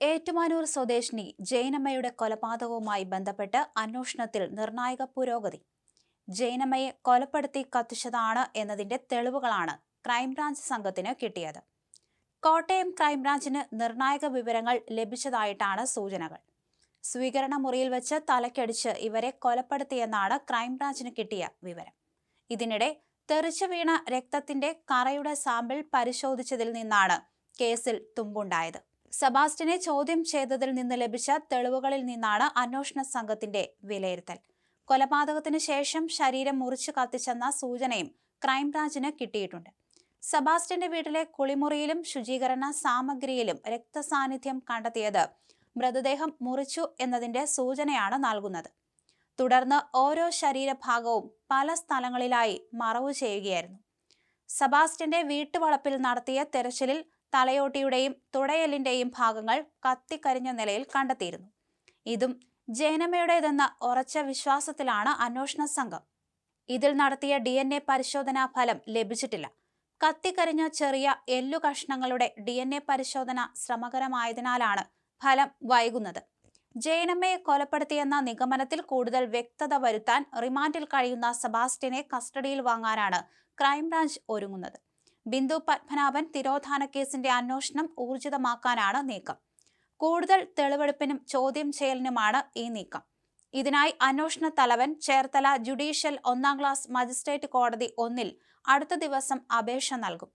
ഏറ്റുമാനൂർ സ്വദേശിനി ജയനമ്മയുടെ കൊലപാതകവുമായി ബന്ധപ്പെട്ട് അന്വേഷണത്തിൽ നിർണായക പുരോഗതി. ജയനമ്മയെ കൊലപ്പെടുത്തി കത്തിച്ചതാണ് എന്നതിന്റെ തെളിവുകളാണ് ക്രൈംബ്രാഞ്ച് സംഘത്തിന് കിട്ടിയത്. കോട്ടയം ക്രൈംബ്രാഞ്ചിന് നിർണായക വിവരങ്ങൾ ലഭിച്ചതായിട്ടാണ് സൂചനകൾ. സ്വീകരണ മുറിയിൽ വെച്ച് തലക്കടിച്ച് ഇവരെ കൊലപ്പെടുത്തിയെന്നാണ് ക്രൈംബ്രാഞ്ചിന് കിട്ടിയ വിവരം. ഇതിനിടെ തെറിച്ചു വീണ രക്തത്തിന്റെ കറയുടെ സാമ്പിൾ പരിശോധിച്ചതിൽ നിന്നാണ് കേസിൽ തുമ്പുണ്ടായത്. സെബാസ്റ്റിനെ ചോദ്യം ചെയ്തതിൽ നിന്ന് ലഭിച്ച തെളിവുകളിൽ നിന്നാണ് അന്വേഷണ സംഘത്തിന്റെ വിലയിരുത്തൽ. കൊലപാതകത്തിന് ശേഷം ശരീരം മുറിച്ചു കത്തിച്ചെന്ന സൂചനയും ക്രൈംബ്രാഞ്ചിന് കിട്ടിയിട്ടുണ്ട്. സെബാസ്റ്റിന്റെ വീട്ടിലെ കുളിമുറിയിലും ശുചീകരണ സാമഗ്രിയിലും രക്തസാന്നിധ്യം കണ്ടെത്തിയത് മൃതദേഹം മുറിച്ചു എന്നതിന്റെ സൂചനയാണ് നൽകുന്നത്. തുടർന്ന് ഓരോ ശരീരഭാഗവും പല സ്ഥലങ്ങളിലായി മറവു ചെയ്യുകയായിരുന്നു. സെബാസ്റ്റിന്റെ വീട്ടുവളപ്പിൽ നടത്തിയ തെരച്ചിലിൽ തലയോട്ടിയുടെയും തുടയലിന്റെയും ഭാഗങ്ങൾ കത്തിക്കരിഞ്ഞ നിലയിൽ കണ്ടെത്തിയിരുന്നു. ഇതും ജയനമ്മയുടേതെന്ന ഉറച്ച വിശ്വാസത്തിലാണ് അന്വേഷണ സംഘം. ഇതിൽ നടത്തിയ ഡി എൻ എ പരിശോധനാ ഫലം ലഭിച്ചിട്ടില്ല. കത്തിക്കരിഞ്ഞ ചെറിയ എല്ലു കഷ്ണങ്ങളുടെ ഡി എൻ എ പരിശോധന ശ്രമകരമായതിനാലാണ് ഫലം വൈകുന്നത്. ജയനമ്മയെ കൊലപ്പെടുത്തിയെന്ന നിഗമനത്തിൽ കൂടുതൽ വ്യക്തത വരുത്താൻ റിമാൻഡിൽ കഴിയുന്ന സെബാസ്റ്റ്യനെ കസ്റ്റഡിയിൽ വാങ്ങാനാണ് ക്രൈംബ്രാഞ്ച് ഒരുങ്ങുന്നത്. ബിന്ദു പത്മനാഭൻ തിരോധാന കേസിന്റെ അന്വേഷണം ഊർജിതമാക്കാനാണ് നീക്കം. കൂടുതൽ തെളിവെടുപ്പിനും ചോദ്യം ചെയ്യലിനുമാണ് ഈ നീക്കം. ഇതിനായി അന്വേഷണ തലവൻ ചേർത്തല ജുഡീഷ്യൽ ഒന്നാം ക്ലാസ് മജിസ്ട്രേറ്റ് കോടതി ഒന്നിൽ അടുത്ത ദിവസം അപേക്ഷ നൽകും.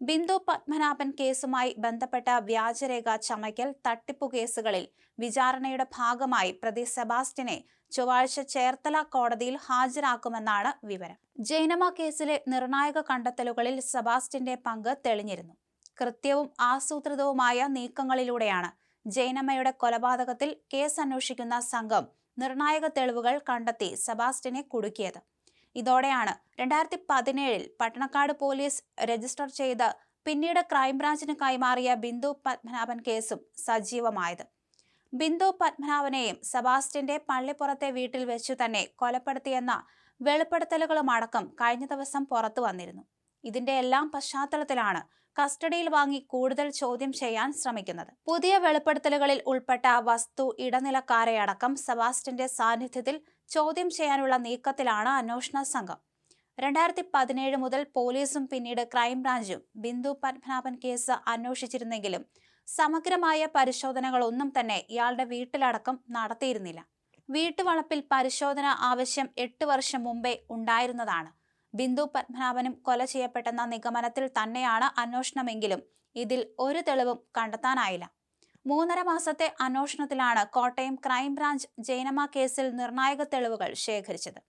ബിന്ദു പത്മനാഭൻ കേസുമായി ബന്ധപ്പെട്ട വ്യാജരേഖ ചമയ്ക്കൽ തട്ടിപ്പു കേസുകളിൽ വിചാരണയുടെ ഭാഗമായി പ്രതി സെബാസ്റ്റിനെ ചൊവ്വാഴ്ച ചേർത്തല കോടതിയിൽ ഹാജരാക്കുമെന്നാണ് വിവരം. ജൈനമ കേസിലെ നിർണായക കണ്ടെത്തലുകളിൽ സെബാസ്റ്റിന്റെ പങ്ക് തെളിഞ്ഞിരുന്നു. കൃത്യവും ആസൂത്രിതവുമായ നീക്കങ്ങളിലൂടെയാണ് ജൈനമ്മയുടെ കൊലപാതകത്തിൽ കേസ് അന്വേഷിക്കുന്ന സംഘം നിർണായക തെളിവുകൾ കണ്ടെത്തി സെബാസ്റ്റിനെ കുടുക്കിയത്. ഇതോടെയാണ് രണ്ടായിരത്തി പതിനേഴിൽ പട്ടണക്കാട് പോലീസ് രജിസ്റ്റർ ചെയ്ത് പിന്നീട് ക്രൈംബ്രാഞ്ചിന് കൈമാറിയ ബിന്ദു പത്മനാഭൻ കേസും സജീവമായത്. ബിന്ദു പത്മനാഭനെയും സെബാസ്റ്റ്യന്റെ പള്ളിപ്പുറത്തെ വീട്ടിൽ വെച്ചു തന്നെ കൊലപ്പെടുത്തിയെന്ന വെളിപ്പെടുത്തലുകളുമടക്കം കഴിഞ്ഞ ദിവസം പുറത്തു വന്നിരുന്നു. ഇതിന്റെ എല്ലാം പശ്ചാത്തലത്തിലാണ് കസ്റ്റഡിയിൽ വാങ്ങി കൂടുതൽ ചോദ്യം ചെയ്യാൻ ശ്രമിക്കുന്നത്. പുതിയ വെളിപ്പെടുത്തലുകളിൽ ഉൾപ്പെട്ട വസ്തു ഇടനിലക്കാരെയടക്കം സെബാസ്റ്റ്യന്റെ സാന്നിധ്യത്തിൽ ചോദ്യം ചെയ്യാനുള്ള നീക്കത്തിലാണ് അന്വേഷണ സംഘം. രണ്ടായിരത്തി പതിനേഴ് മുതൽ പോലീസും പിന്നീട് ക്രൈംബ്രാഞ്ചും ബിന്ദു പത്മനാഭൻ കേസ് അന്വേഷിച്ചിരുന്നെങ്കിലും സമഗ്രമായ പരിശോധനകളൊന്നും തന്നെ ഇയാളുടെ വീട്ടിലടക്കം നടത്തിയിരുന്നില്ല. വീട്ടുവളപ്പിൽ പരിശോധന ആവശ്യം എട്ട് വർഷം മുമ്പേ ഉണ്ടായിരുന്നതാണ്. ബിന്ദു പത്മനാഭനും കൊല ചെയ്യപ്പെട്ടെന്ന നിഗമനത്തിൽ തന്നെയാണ് അന്വേഷണമെങ്കിലും ഇതിൽ ഒരു തെളിവും കണ്ടെത്താനായില്ല. മൂന്നര മാസത്തെ അന്വേഷണത്തിലാണ് കോട്ടയം ക്രൈംബ്രാഞ്ച് ജൈനമ കേസിൽ നിർണായക തെളിവുകൾ ശേഖരിച്ചത്.